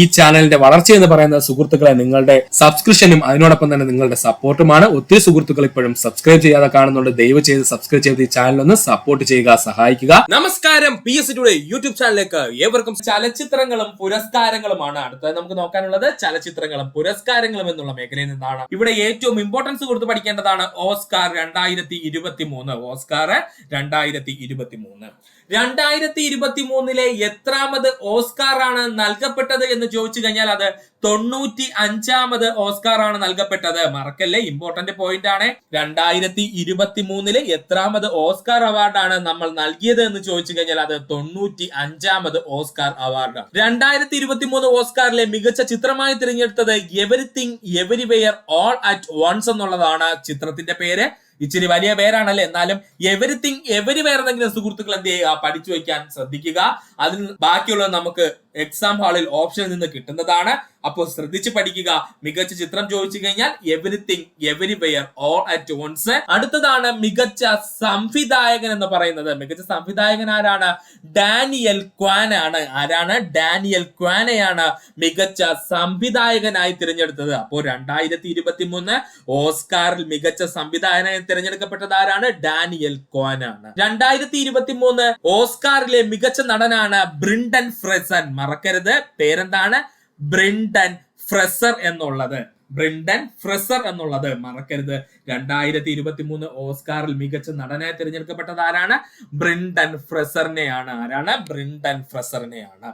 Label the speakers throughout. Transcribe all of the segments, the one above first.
Speaker 1: ഈ ചാനലിന്റെ വളർച്ച എന്ന് പറയുന്നത് സുഹൃത്തുക്കളെ നിങ്ങളുടെ സബ്സ്ക്രിപ്ഷനും അതിനോടൊപ്പം തന്നെ നിങ്ങളുടെ സപ്പോർട്ടുമാണ് ഒത്തിരി സുഹൃത്തുക്കൾ ഇപ്പോഴും സബ്സ്ക്രൈബ് ചെയ്യാതെ കാണുന്നുണ്ട്. ദയവ് ചെയ്ത് സബ്സ്ക്രൈബ് ചെയ്ത് ഈ ചാനൽ ഒന്ന് സപ്പോർട്ട് ചെയ്യുക സഹായിക്കുക. നമസ്കാരം. പി എസ് ടുഡേ യൂട്യൂബ് ചാനലിലേക്ക് ഏവർക്കും ചലച്ചിത്രങ്ങളും പുരസ്കാരങ്ങളുമാണ്. അടുത്തത് നമുക്ക് നോക്കാനുള്ളത് ചലച്ചിത്രങ്ങളും പുരസ്കാരങ്ങളും എന്നുള്ള മേഖലയിൽ നിന്നാണ്. ഇവിടെ ഏറ്റവും ഇമ്പോർട്ടൻസ് കൊടുത്ത് പഠിക്കേണ്ടതാണ് ഓസ്കാർ രണ്ടായിരത്തി ഇരുപത്തി മൂന്ന് ഓസ്കാർ രണ്ടായിരത്തി ഇരുപത്തി മൂന്ന് രണ്ടായിരത്തി ഇരുപത്തി മൂന്നിലെ എത്രാമത് ഓസ്കാർ ആണ് നൽകപ്പെട്ടത് എന്ന് ചോദിച്ചു കഴിഞ്ഞാൽ അത് തൊണ്ണൂറ്റി അഞ്ചാമത് ഓസ്കാർ ആണ് നൽകപ്പെട്ടത്. മറക്കല്ലേ? ഇമ്പോർട്ടന്റ് പോയിന്റ് ആണ്. രണ്ടായിരത്തി ഇരുപത്തി മൂന്നിൽ എത്രാമത് ഓസ്കാർ അവാർഡാണ് നമ്മൾ നൽകിയത് എന്ന് ചോദിച്ചു കഴിഞ്ഞാൽ അത് തൊണ്ണൂറ്റി അഞ്ചാമത് ഓസ്കാർ അവാർഡ് രണ്ടായിരത്തി ഇരുപത്തി മൂന്ന് ഓസ്കാറിലെ മികച്ച ചിത്രമായി തിരഞ്ഞെടുത്തത് everything everywhere all at once എന്നുള്ളതാണ് ചിത്രത്തിന്റെ പേര്. ഇച്ചിരി വലിയ പേരാണല്ലേ. എന്നാലും എവരിത്തിങ് എവരി വേറെന്തെങ്കിലും സുഹൃത്തുക്കൾ എന്ത് ചെയ്യുക? പഠിച്ചു വെക്കാൻ ശ്രദ്ധിക്കുക. അതിൽ ബാക്കിയുള്ളത് നമുക്ക് എക്സാം ഹാളിൽ ഓപ്ഷനിൽ നിന്ന് കിട്ടുന്നതാണ്. അപ്പോൾ ശ്രദ്ധിച്ച് പഠിക്കുക. മികച്ച ചിത്രം ചോദിച്ചു കഴിഞ്ഞാൽ everything everywhere all at once അടുത്തതാണ് മികച്ച സംവിധായകൻ എന്ന് പറയുന്നത്. മികച്ച സംവിധായകൻ ആരാണ്? ഡാനിയൽ ക്വാൻ ആണ്. ആരാണ്? ഡാനിയൽ ക്വാനയാണ് മികച്ച സംവിധായകനായി തിരഞ്ഞെടുത്തത്. അപ്പോൾ രണ്ടായിരത്തി ഇരുപത്തി മൂന്ന് ഓസ്കാറിൽ മികച്ച സംവിധായകനായി തിരഞ്ഞെടുക്കപ്പെട്ടത് ആരാണ്? ഡാനിയൽ ക്വാൻ ആണ്. രണ്ടായിരത്തി ഇരുപത്തി മൂന്ന് ഓസ്കാറിലെ മികച്ച നടനാണ് ബ്രിണ്ടൻ ഫ്രെസൻ മറക്കരുത്. പേരെന്താണ്? ബ്രിണ്ടൻ ഫ്രെസർ എന്നുള്ളത്. ബ്രിണ്ടൻ ഫ്രെസർ എന്നുള്ളത്. മറക്കരുത്. രണ്ടായിരത്തി ഇരുപത്തി മൂന്ന് ഓസ്കാറിൽ മികച്ച നടനായി തിരഞ്ഞെടുക്കപ്പെട്ടത് ആരാണ്? ബ്രിണ്ടൻ ഫ്രെസറിനെയാണ്. ആരാണ്? ബ്രിണ്ടൻ ഫ്രെസറിനെയാണ്.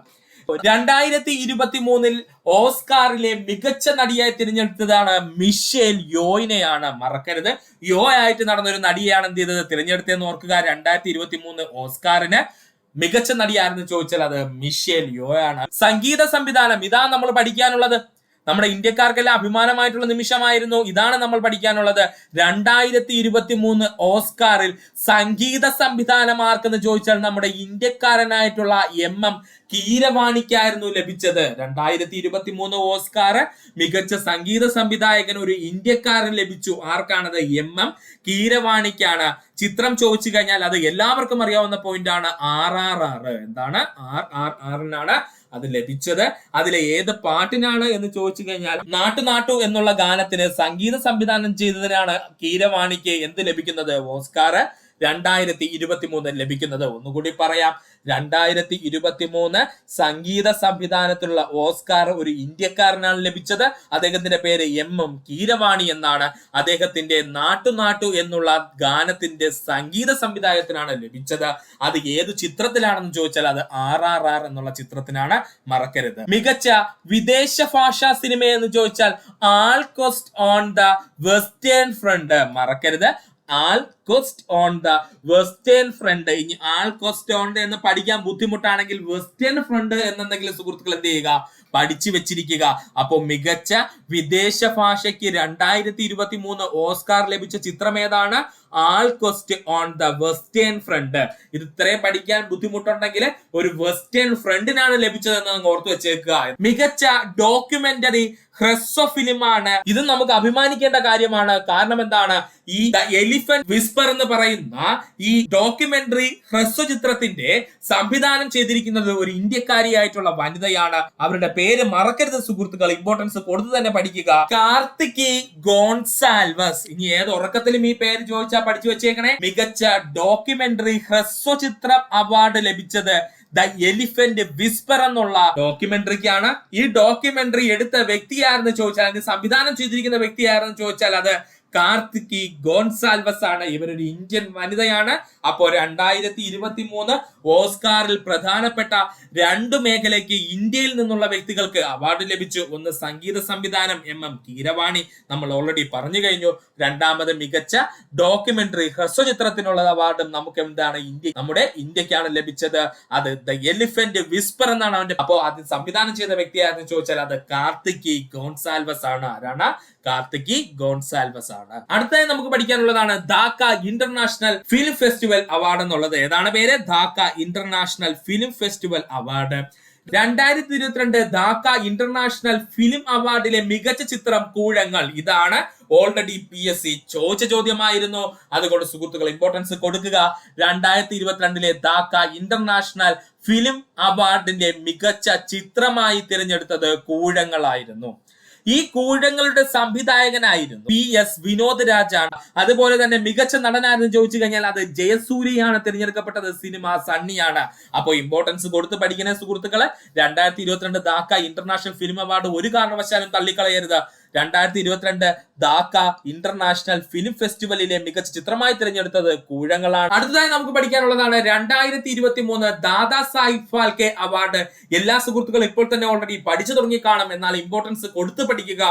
Speaker 1: രണ്ടായിരത്തി ഇരുപത്തി മൂന്നിൽ ഓസ്കാറിലെ മികച്ച നടിയായി തിരഞ്ഞെടുത്തതാണ് മിഷേൽ യോയിനെയാണ്. മറക്കരുത്. യോ ആയിട്ട് നടന്ന ഒരു നടിയാണ് എന്ത് ചെയ്തത്? തിരഞ്ഞെടുത്തതെന്ന് ഓർക്കുക. രണ്ടായിരത്തി ഇരുപത്തി മൂന്ന് ഓസ്കാറിന് മികച്ച നടിയായിരുന്നു ചോദിച്ചാൽ അത് മിഷേൽ യോയാണ്. സംഗീത സംവിധാനം ഇതാ നമ്മൾ പഠിക്കാനുള്ളത്. നമ്മുടെ ഇന്ത്യക്കാർക്കെല്ലാം അഭിമാനമായിട്ടുള്ള നിമിഷമായിരുന്നു. ഇതാണ് നമ്മൾ പഠിക്കാനുള്ളത്. രണ്ടായിരത്തി ഇരുപത്തി മൂന്ന് ഓസ്കാറിൽ സംഗീത സംവിധാനം ആർക്കെന്ന് ചോദിച്ചാൽ നമ്മുടെ ഇന്ത്യക്കാരനായിട്ടുള്ള എം എം കീരവാണിക്കായിരുന്നു ലഭിച്ചത്. രണ്ടായിരത്തി ഇരുപത്തി മൂന്ന് ഓസ്കാർ മികച്ച സംഗീത സംവിധായകൻ ഒരു ഇന്ത്യക്കാരൻ ലഭിച്ചു. ആർക്കാണത്? എം എം കീരവാണിക്കാണ്. ചിത്രം ചോദിച്ചു കഴിഞ്ഞാൽ അത് എല്ലാവർക്കും അറിയാവുന്ന പോയിന്റ് ആണ്. R R R. എന്താണ്? ആർ ആർ ആറിനാണ് അത് ലഭിച്ചത്. അതിലെ ഏത് പാട്ടിനാണ് എന്ന് ചോദിച്ചു കഴിഞ്ഞാൽ നാട്ടു നാട്ടു എന്നുള്ള ഗാനത്തിന് സംഗീത സംവിധാനം ചെയ്തതിനാണ് കീരവാണിക്ക് എന്ത് ലഭിക്കുന്നത്? ഓസ്കാർ രണ്ടായിരത്തി ഇരുപത്തി മൂന്ന് ലഭിക്കുന്നത്. ഒന്നുകൂടി പറയാം. രണ്ടായിരത്തി ഇരുപത്തി മൂന്ന് സംഗീത സംവിധാനത്തിലുള്ള ഓസ്കാർ ഒരു ഇന്ത്യക്കാരനാണ് ലഭിച്ചത്. അദ്ദേഹത്തിന്റെ പേര് എം എം കീരവാണി എന്നാണ്. അദ്ദേഹത്തിന്റെ നാട്ടുനാട്ടു നാട്ടു എന്നുള്ള ഗാനത്തിന്റെ സംഗീത സംവിധായകത്തിനാണ് ലഭിച്ചത്. അത് ഏത് ചിത്രത്തിലാണെന്ന് ചോദിച്ചാൽ അത് ആർ ആർ ആർ എന്നുള്ള ചിത്രത്തിനാണ് മറക്കരുത്. മികച്ച വിദേശ ഭാഷാ സിനിമ എന്ന് ചോദിച്ചാൽ all cost on the western front മറക്കരുത്. All cost on the western front ഇനി ആൾ കോസ്റ്റ് ഓൺ എന്ന് പഠിക്കാൻ ബുദ്ധിമുട്ടാണെങ്കിൽ വെസ്റ്റേൺ ഫ്രണ്ട് എന്നെന്തെങ്കിലും സുഹൃത്തുക്കൾ എന്ത് ചെയ്യുക? പഠിച്ചു വെച്ചിരിക്കുക. അപ്പോൾ മികച്ച വിദേശ ഭാഷയ്ക്ക് രണ്ടായിരത്തി ഇരുപത്തി മൂന്ന് ഓസ്കാർ ലഭിച്ച ചിത്രം ഏതാണ്? All quest on the western front ഇത് ഇത്രയും പഠിക്കാൻ ബുദ്ധിമുട്ടുണ്ടെങ്കിൽ ഒരു വെസ്റ്റേൺ ഫ്രണ്ടിനാണ് ലഭിച്ചതെന്ന് നിങ്ങൾ ഓർത്തു വെച്ചേക്കുക. മികച്ച ഡോക്യുമെന്ററി ഹ്രസ്വ ഫിലിമാണ്. ഇത് നമുക്ക് അഭിമാനിക്കേണ്ട കാര്യമാണ്. കാരണം എന്താണ്? ഈ എലിഫന്റ് വിസ്പർ എന്ന് പറയുന്ന ഈ ഡോക്യുമെന്ററി ഹ്രസ്വ ചിത്രത്തിന്റെ സംവിധാനം ചെയ്തിരിക്കുന്നത് ഒരു ഇന്ത്യക്കാരിയായിട്ടുള്ള വനിതയാണ്. അവരുടെ പേര് മറക്കരുത് സുഹൃത്തുക്കൾ ഇമ്പോർട്ടൻസ് കൊടുത്തു തന്നെ പഠിക്കുക. കാർത്തിക് ഗോൺസാൽവസ്. ഇനി ഏത് ഉറക്കത്തിലും ഈ പേര് ചോദിച്ചാൽ പഠിച്ചു വെച്ചേക്കണേ. മികച്ച ഡോക്യുമെന്ററി ഹ്രസ്വ ചിത്രം അവാർഡ് ലഭിച്ചത് ദ എലിഫന്റ് വിസ്പർ എന്നുള്ള ഡോക്യുമെന്ററിക്കാണ്. ഈ ഡോക്യുമെന്ററി എടുത്ത വ്യക്തിയാരെന്ന് ചോദിച്ചാൽ അല്ലെങ്കിൽ സംവിധാനം ചെയ്തിരിക്കുന്ന വ്യക്തി ആരെന്ന് ചോദിച്ചാൽ അത് കാർത്തികി ഗോൺസാൽവസ് ആണ്. ഇവരൊരു ഇന്ത്യൻ വനിതയാണ്. അപ്പോൾ രണ്ടായിരത്തി ഇരുപത്തി മൂന്ന് ഓസ്കാറിൽ പ്രധാനപ്പെട്ട രണ്ട് മേഖലയ്ക്ക് ഇന്ത്യയിൽ നിന്നുള്ള വ്യക്തികൾക്ക് അവാർഡ് ലഭിച്ചു. ഒന്ന് സംഗീത സംവിധാനം എം എം കീരവാണി. നമ്മൾ ഓൾറെഡി പറഞ്ഞു കഴിഞ്ഞു. രണ്ടാമത് മികച്ച ഡോക്യുമെന്ററി ഹ്രസ്വചിത്രത്തിനുള്ള അവാർഡും നമുക്ക് എന്താണ് ഇന്ത്യ നമ്മുടെ ഇന്ത്യക്കാണ് ലഭിച്ചത്. അത് ദ എലിഫന്റ് വിസ്പർ എന്നാണ് അവന്റെ അപ്പോ അത് സംവിധാനം ചെയ്ത വ്യക്തിയായിരുന്നു ചോദിച്ചാൽ അത് കാർത്തിക്കി ഗോൺസാൽവസ് ആണ്. ആരാണ്? കാർത്തിക്കി ഗോൺസാൽവസ് ആണ്. അടുത്തതായി നമുക്ക് പഠിക്കാനുള്ളതാണ് Dhaka international film festival award എന്നുള്ളത്. ഏതാണ് പേര്? Dhaka international film festival award. രണ്ടായിരത്തി ഇരുപത്തിരണ്ട് ധാക്ക ഇന്റർനാഷണൽ ഫിലിം അവാർഡിലെ മികച്ച ചിത്രം കൂഴങ്ങൾ. ഇതാണ് ഓൾറെഡി പി എസ് സി. ചോദിച്ച ചോദ്യമായിരുന്നു. അതുകൊണ്ട് സുഹൃത്തുക്കൾ ഇമ്പോർട്ടൻസ് കൊടുക്കുക. രണ്ടായിരത്തി ഇരുപത്തിരണ്ടിലെ ധാക്ക ഇന്റർനാഷണൽ ഫിലിം അവാർഡിന്റെ മികച്ച ചിത്രമായി തിരഞ്ഞെടുത്തത് കൂഴങ്ങളായിരുന്നു. ഈ കൂഴങ്ങളുടെ സംവിധായകനായിരുന്നു പി എസ് വിനോദ് രാജാണ്. അതുപോലെ തന്നെ മികച്ച നടനായിരുന്നു ചോദിച്ചു കഴിഞ്ഞാൽ അത് ജയസൂര്യയാണ്. തിരഞ്ഞെടുക്കപ്പെട്ടത് സിനിമ സണ്ണിയാണ്. അപ്പോൾ ഇമ്പോർട്ടൻസ് കൊടുത്ത് പഠിക്കുന്ന സുഹൃത്തുക്കളെ. രണ്ടായിരത്തി ഇരുപത്തിരണ്ട് ദാക്ക ഇന്റർനാഷണൽ ഫിലിം അവാർഡ് ഒരു കാരണവശാലും തള്ളിക്കളയരുത്. രണ്ടായിരത്തി ഇരുപത്തിരണ്ട് ധാക്ക ഇന്റർനാഷണൽ ഫിലിം ഫെസ്റ്റിവലിലെ മികച്ച ചിത്രമായി തിരഞ്ഞെടുത്തത് കൂഴങ്ങളാണ്. അടുത്തതായി നമുക്ക് പഠിക്കാനുള്ളതാണ് രണ്ടായിരത്തി ഇരുപത്തി മൂന്ന് ദാദാ സാഹിബ് ഫാൽക്കെ അവാർഡ് എല്ലാ സുഹൃത്തുക്കളും ഇപ്പോൾ തന്നെ ഓൾറെഡി പഠിച്ചു തുടങ്ങി കാണും. എന്നാൽ ഇമ്പോർട്ടൻസ് കൊടുത്തു പഠിക്കുക.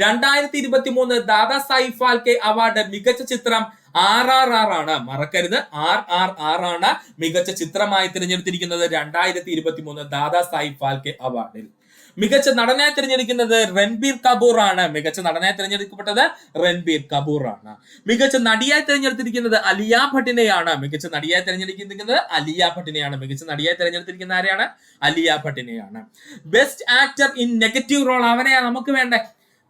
Speaker 1: രണ്ടായിരത്തി ഇരുപത്തി മൂന്ന് ദാദാ സാഹിബ് ഫാൽക്കെ അവാർഡ് മികച്ച ചിത്രം ആർ ആർ ആർ ആണ്. മറക്കരുത്. ആർ ആർ ആർ ആണ് മികച്ച ചിത്രമായി തിരഞ്ഞെടുത്തിരിക്കുന്നത് രണ്ടായിരത്തി ഇരുപത്തി മൂന്ന് ദാദാ സാഹിബ് ഫാൽക്കെ അവാർഡിൽ മികച്ച നടനായി തിരഞ്ഞെടുക്കുന്നത് രൺബീർ കപൂർ ആണ് മികച്ച നടനായി തിരഞ്ഞെടുക്കപ്പെട്ടത് രൺബീർ കപൂർ ആണ് മികച്ച നടിയായി തിരഞ്ഞെടുത്തിരിക്കുന്നത് അലിയ ഭട്ടിനെയാണ്. മികച്ച നടിയായി തിരഞ്ഞെടുത്തിരിക്കുന്നത് അലിയ ഭട്ടിനെയാണ്. മികച്ച നടിയായി തിരഞ്ഞെടുത്തിരിക്കുന്ന ആരെയാണ് Alia ഭട്ടിനെയാണ്. Best actor in negative role അവനെയാണ് നമുക്ക് വേണ്ടേ?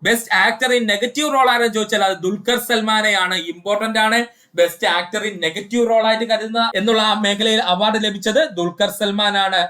Speaker 1: Best actor in negative role ആരെന്ന് ചോദിച്ചാൽ അത് ദുൽഖർ സൽമാനെയാണ്. ഇമ്പോർട്ടന്റ് ആണ്. Best actor in negative role ആയിട്ട് കരുതുന്ന എന്നുള്ള ആ മേഖലയിൽ അവാർഡ് ലഭിച്ചത് ദുൽഖർ സൽമാൻ ആണ്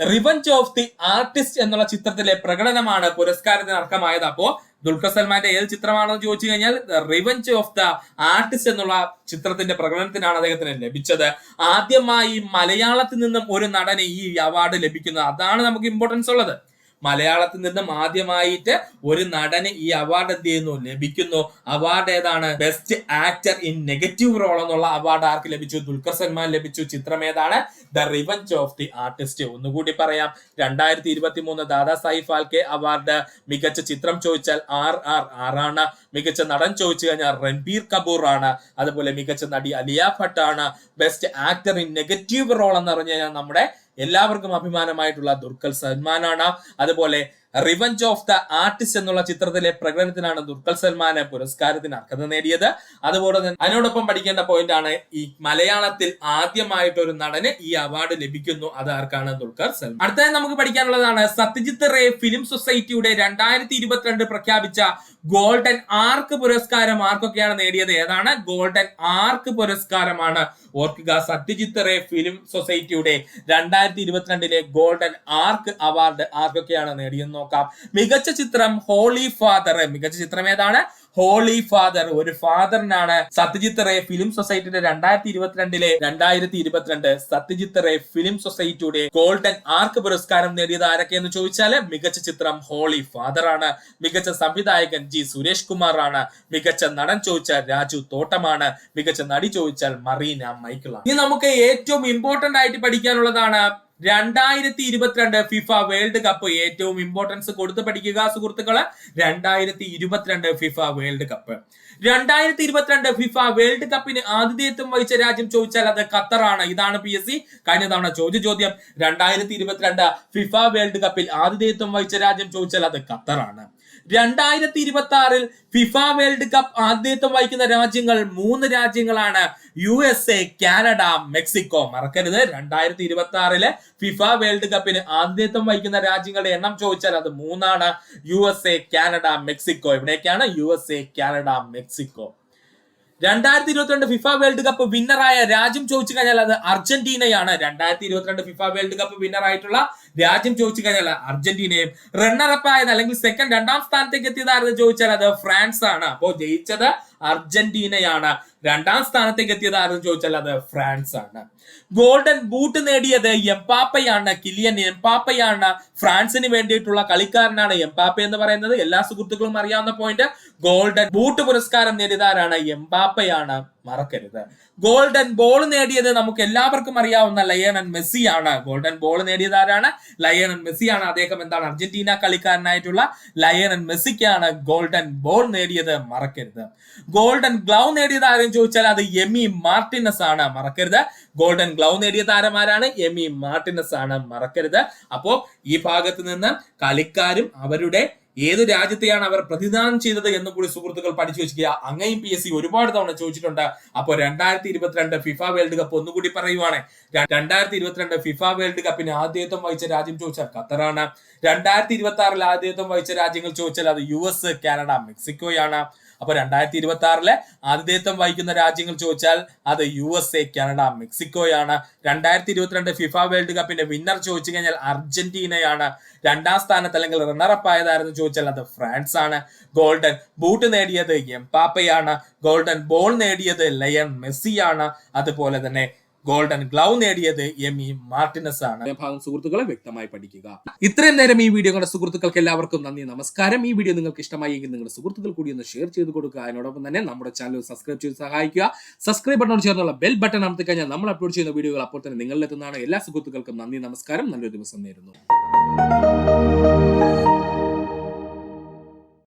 Speaker 1: റിവഞ്ച് ഓഫ് ദി ആർട്ടിസ്റ്റ് എന്നുള്ള ചിത്രത്തിലെ പ്രകടനമാണ് പുരസ്കാരത്തിന് അർഹമായത്. അപ്പോ ദുൽഖർ സൽമാന്റെ ഏത് ചിത്രമാണെന്ന് ചോദിച്ചു കഴിഞ്ഞാൽ റിവഞ്ച് ഓഫ് ദ ആർട്ടിസ്റ്റ് എന്നുള്ള ചിത്രത്തിന്റെ പ്രകടനത്തിനാണ് അദ്ദേഹത്തിന് ലഭിച്ചത്. ആദ്യമായി മലയാളത്തിൽ നിന്നും ഒരു നടന് ഈ അവാർഡ് ലഭിക്കുന്നത്. അതാണ് നമുക്ക് ഇമ്പോർട്ടൻസ് ഉള്ളത്. മലയാളത്തിൽ നിന്നും ആദ്യമായിട്ട് ഒരു നടന് ഈ അവാർഡ് എന്ത് ചെയ്യുന്നു? ലഭിക്കുന്നു. അവാർഡ് ഏതാണ്? Best actor in negative role എന്നുള്ള അവാർഡ് ആർക്ക് ലഭിച്ചു? ദുൽഖർ സൽമാൻ ലഭിച്ചു. ചിത്രം ഏതാണ്? The revenge of the artist ഒന്നുകൂടി പറയാം. രണ്ടായിരത്തി ഇരുപത്തി മൂന്ന് ദാദാ സാഹിബ് ഫാൽക്കെ അവാർഡ് മികച്ച ചിത്രം ചോദിച്ചാൽ ആർ ആർ ആറാണ്. മികച്ച നടൻ ചോദിച്ചു കഴിഞ്ഞാൽ രൺബീർ കപൂർ ആണ് അതുപോലെ മികച്ച നടി അലിയ ഭട്ട് ആണ് best actor in negative role എന്ന് പറഞ്ഞു കഴിഞ്ഞാൽ നമ്മുടെ എല്ലാവർക്കും അഭിമാനമായിട്ടുള്ള ദുർക്കൽ സൽമാനാണ്. അതുപോലെ റിവഞ്ച് ഓഫ് ദ ആർട്ടിസ്റ്റ് എന്നുള്ള ചിത്രത്തിലെ പ്രകടനത്തിനാണ് ദുർഖൽ സൽമാന് പുരസ്കാരത്തിന് അർഹത നേടിയത്. അതുപോലെ തന്നെ അതിനോടൊപ്പം പഠിക്കേണ്ട പോയിന്റ് ആണ് ഈ മലയാളത്തിൽ ആദ്യമായിട്ട് ഒരു നടന് ഈ അവാർഡ് ലഭിക്കുന്നു. അത് ആർക്കാണ്? ദുൽഖർ സൽമാൻ. അടുത്തതായി നമുക്ക് പഠിക്കാനുള്ളതാണ് സത്യജിത്ത് റേ ഫിലിം സൊസൈറ്റിയുടെ രണ്ടായിരത്തി ഇരുപത്തിരണ്ട് പ്രഖ്യാപിച്ച ഗോൾഡൻ ആർക്ക് പുരസ്കാരം ആർക്കൊക്കെയാണ് നേടിയത്? ഏതാണ്? ഗോൾഡൻ ആർക്ക് പുരസ്കാരമാണ് ഓർക്കുക. സത്യജിത്ത് റേ ഫിലിം സൊസൈറ്റിയുടെ രണ്ടായിരത്തി ഇരുപത്തിരണ്ടിലെ ഗോൾഡൻ ആർക്ക് അവാർഡ് ആർക്കൊക്കെയാണ് നേടിയെന്ന് നോക്കാം. മികച്ച ചിത്രം ഹോളി ഫാദർ മികച്ച ചിത്രം ഏതാണ്? ഹോളി ഫാദർ ഒരു ഫാദറിനാണ് സത്യജിത്ത് റേ ഫിലിം സൊസൈറ്റിയുടെ രണ്ടായിരത്തി ഇരുപത്തിരണ്ടിലെ രണ്ടായിരത്തി ഇരുപത്തിരണ്ട് സത്യജിത്ത് റേ ഫിലിം സൊസൈറ്റിയുടെ ഗോൾഡൻ ആർക്ക് പുരസ്കാരം നേടിയത് ആരൊക്കെയെന്ന് ചോദിച്ചാൽ മികച്ച ചിത്രം ഹോളി ഫാദർ ആണ്. മികച്ച സംവിധായകൻ ജി സുരേഷ് കുമാർ ആണ്. മികച്ച നടൻ ചോദിച്ചാൽ രാജു തോട്ടമാണ്. മികച്ച നടി ചോദിച്ചാൽ മറീന മൈക്കിളാണ് ഇനി നമുക്ക് ഏറ്റവും ഇമ്പോർട്ടന്റ് ആയിട്ട് പഠിക്കാനുള്ളതാണ് രണ്ടായിരത്തി ഇരുപത്തിരണ്ട് ഫിഫ വേൾഡ് കപ്പ് ഏറ്റവും ഇമ്പോർട്ടൻസ് കൊടുത്ത് പഠിക്കുക സുഹൃത്തുക്കൾ. രണ്ടായിരത്തി ഇരുപത്തിരണ്ട് ഫിഫ വേൾഡ് കപ്പ്. രണ്ടായിരത്തി ഇരുപത്തിരണ്ട് ഫിഫ വേൾഡ് കപ്പിന് ആതിഥേയത്വം വഹിച്ച രാജ്യം ചോദിച്ചാൽ അത് ഖത്തറാണ്. ഇതാണ് പി എസ് സി കഴിഞ്ഞ തവണ ചോദ്യ ചോദ്യം. രണ്ടായിരത്തി ഇരുപത്തിരണ്ട് ഫിഫ വേൾഡ് കപ്പിൽ ആതിഥേയത്വം വഹിച്ച രാജ്യം ചോദിച്ചാൽ അത് ഖത്തറാണ്. രണ്ടായിരത്തി ഇരുപത്തി ആറിൽ ഫിഫ വേൾഡ് കപ്പ് ആദ്യത്വം വഹിക്കുന്ന രാജ്യങ്ങൾ മൂന്ന് രാജ്യങ്ങളാണ് U S A Canada Mexico മറക്കരുത്. രണ്ടായിരത്തി ഇരുപത്തി ആറിലെ ഫിഫ വേൾഡ് കപ്പിന് ആദ്യത്വം വഹിക്കുന്ന രാജ്യങ്ങളുടെ എണ്ണം ചോദിച്ചാൽ അത് മൂന്നാണ്. U S A Canada Mexico എവിടേക്കാണ് U S A Canada Mexico രണ്ടായിരത്തി ഇരുപത്തിരണ്ട് ഫിഫ വേൾഡ് കപ്പ് വിന്നറായ രാജ്യം ചോദിച്ചു കഴിഞ്ഞാൽ അത് അർജന്റീനയാണ്. രണ്ടായിരത്തി ഇരുപത്തിരണ്ട് ഫിഫ വേൾഡ് കപ്പ് വിന്നറായിട്ടുള്ള രാജ്യം ചോദിച്ചു കഴിഞ്ഞാൽ അർജന്റീനയും റണ്ണറപ്പ് ആയത് അല്ലെങ്കിൽ സെക്കൻഡ് രണ്ടാം സ്ഥാനത്തേക്ക് എത്തിയതായിരുന്നു ചോദിച്ചാൽ അത് ഫ്രാൻസ് ആണ് അപ്പോൾ ജയിച്ചത് അർജന്റീനയാണ്. രണ്ടാം സ്ഥാനത്തേക്ക് എത്തിയത് ആരെന്ന് ചോദിച്ചാൽ അത് ഫ്രാൻസ് ആണ്. ഗോൾഡൻ ബൂട്ട് നേടിയത് എംപാപ്പയാണ് കിലിയൻ എംപാപ്പയാണ് ഫ്രാൻസിന് വേണ്ടിയിട്ടുള്ള കളിക്കാരനാണ് എംപാപ്പ എന്ന് പറയുന്നത്. എല്ലാ സുഹൃത്തുക്കളും അറിയാവുന്ന പോയിന്റ് ഗോൾഡൻ ബൂട്ട് പുരസ്കാരം നേടിയതാരാണ് എംപാപ്പയാണ് മറക്കരുത്. ഗോൾഡൻ ബോൾ നേടിയത് നമുക്ക് എല്ലാവർക്കും അറിയാവുന്ന ലയണൻ ആണ്. ഗോൾഡൻ ബോൾ നേടിയത് ആരാണ്? ലയണൻ ആണ്. അദ്ദേഹം എന്താണ്? അർജന്റീന കളിക്കാരനായിട്ടുള്ള ലയണൻ മെസ്സിക്കാണ് ഗോൾഡൻ ബോൾ നേടിയത്. മറക്കരുത്. ഗോൾഡൻ ഗ്ലൗ നേടിയത് ആരെന്ന് ചോദിച്ചാൽ അത് എമി മാർട്ടിനസ് ആണ്. മറക്കരുത്. ഗോൾഡൻ ഗ്ലൗ നേടിയ താരമാരാണ് എമി മാർട്ടിനസ് ആണ്. മറക്കരുത്. അപ്പോ ഈ ഭാഗത്ത് നിന്ന് കളിക്കാരും അവരുടെ ഏത് രാജ്യത്തെയാണ് അവർ പ്രതിദാനം ചെയ്തത് എന്ന് കൂടി സുഹൃത്തുക്കൾ പഠിച്ചു വെച്ചുക അങ്ങയും പി എസ് സി ഒരുപാട് തവണ ചോദിച്ചിട്ടുണ്ട്. അപ്പോൾ രണ്ടായിരത്തി ഇരുപത്തിരണ്ട് ഫിഫ വേൾഡ് കപ്പ് ഒന്നുകൂടി പറയുവാണ്. രണ്ടായിരത്തി ഇരുപത്തിരണ്ട് ഫിഫ വേൾഡ് കപ്പിന് ആദ്യത്വം വഹിച്ച രാജ്യം ചോദിച്ചാൽ ഖത്തറാണ്. രണ്ടായിരത്തി ഇരുപത്തി ആറിൽ ആദ്യത്വം വഹിച്ച രാജ്യങ്ങൾ ചോദിച്ചാൽ അത് യു എസ് കാനഡ മെക്സിക്കോയാണ് അപ്പൊ രണ്ടായിരത്തി ഇരുപത്തി ആറിലെ ആതിഥേയത്വം വഹിക്കുന്ന രാജ്യങ്ങൾ ചോദിച്ചാൽ അത് യു എസ് എ കാനഡ മെക്സിക്കോയാണ്. രണ്ടായിരത്തി ഇരുപത്തിരണ്ട് ഫിഫ വേൾഡ് കപ്പിന്റെ വിന്നർ ചോദിച്ചു കഴിഞ്ഞാൽ അർജന്റീനയാണ്. രണ്ടാം സ്ഥാനത്ത് അല്ലെങ്കിൽ റണ്ണറപ്പ് ആയതായിരുന്നു ചോദിച്ചാൽ അത് ഫ്രാൻസ് ആണ് ഗോൾഡൻ ബൂട്ട് നേടിയത് എംപാപ്പയാണ് ഗോൾഡൻ ബോൾ നേടിയത് ലയൺ മെസ്സിയാണ്. അതുപോലെ തന്നെ ഗോൾഡൻ ഗ്ലൗ നേടിയത് എം ഇ മാർട്ടിനസ് ആണ്. ഭാഗം സുഹൃത്തുക്കളെ വ്യക്തമായി പഠിക്കുക. ഇത്രയും നേരം ഈ വീഡിയോ കണ്ട സുഹൃത്തുക്കൾക്ക് എല്ലാവർക്കും നന്ദി നമസ്കാരം. ഈ വീഡിയോ നിങ്ങൾക്ക് ഇഷ്ടമായി എങ്കിൽ നിങ്ങളുടെ സുഹൃത്തുക്കൾ കൂടി ഒന്ന് ഷെയർ ചെയ്ത് കൊടുക്കുക. അതിനോടൊപ്പം തന്നെ നമ്മുടെ ചാനൽ സബ്സ്ക്രൈബ് ചെയ്ത് സഹായിക്കുക. സബ്സ്ക്രൈബ് ബട്ടണോട് ചേർന്നുള്ള ബെൽ ബട്ടൺ അമർത്തി കഴിഞ്ഞാൽ നമ്മൾ അപ്ലോഡ് ചെയ്യുന്ന വീഡിയോകൾ അപ്പോൾ തന്നെ നിങ്ങളിലെത്തുന്നതാണ്. എല്ലാ സുഹൃത്തുക്കൾക്കും നന്ദി നമസ്കാരം. നല്ലൊരു ദിവസം നേരുന്നു.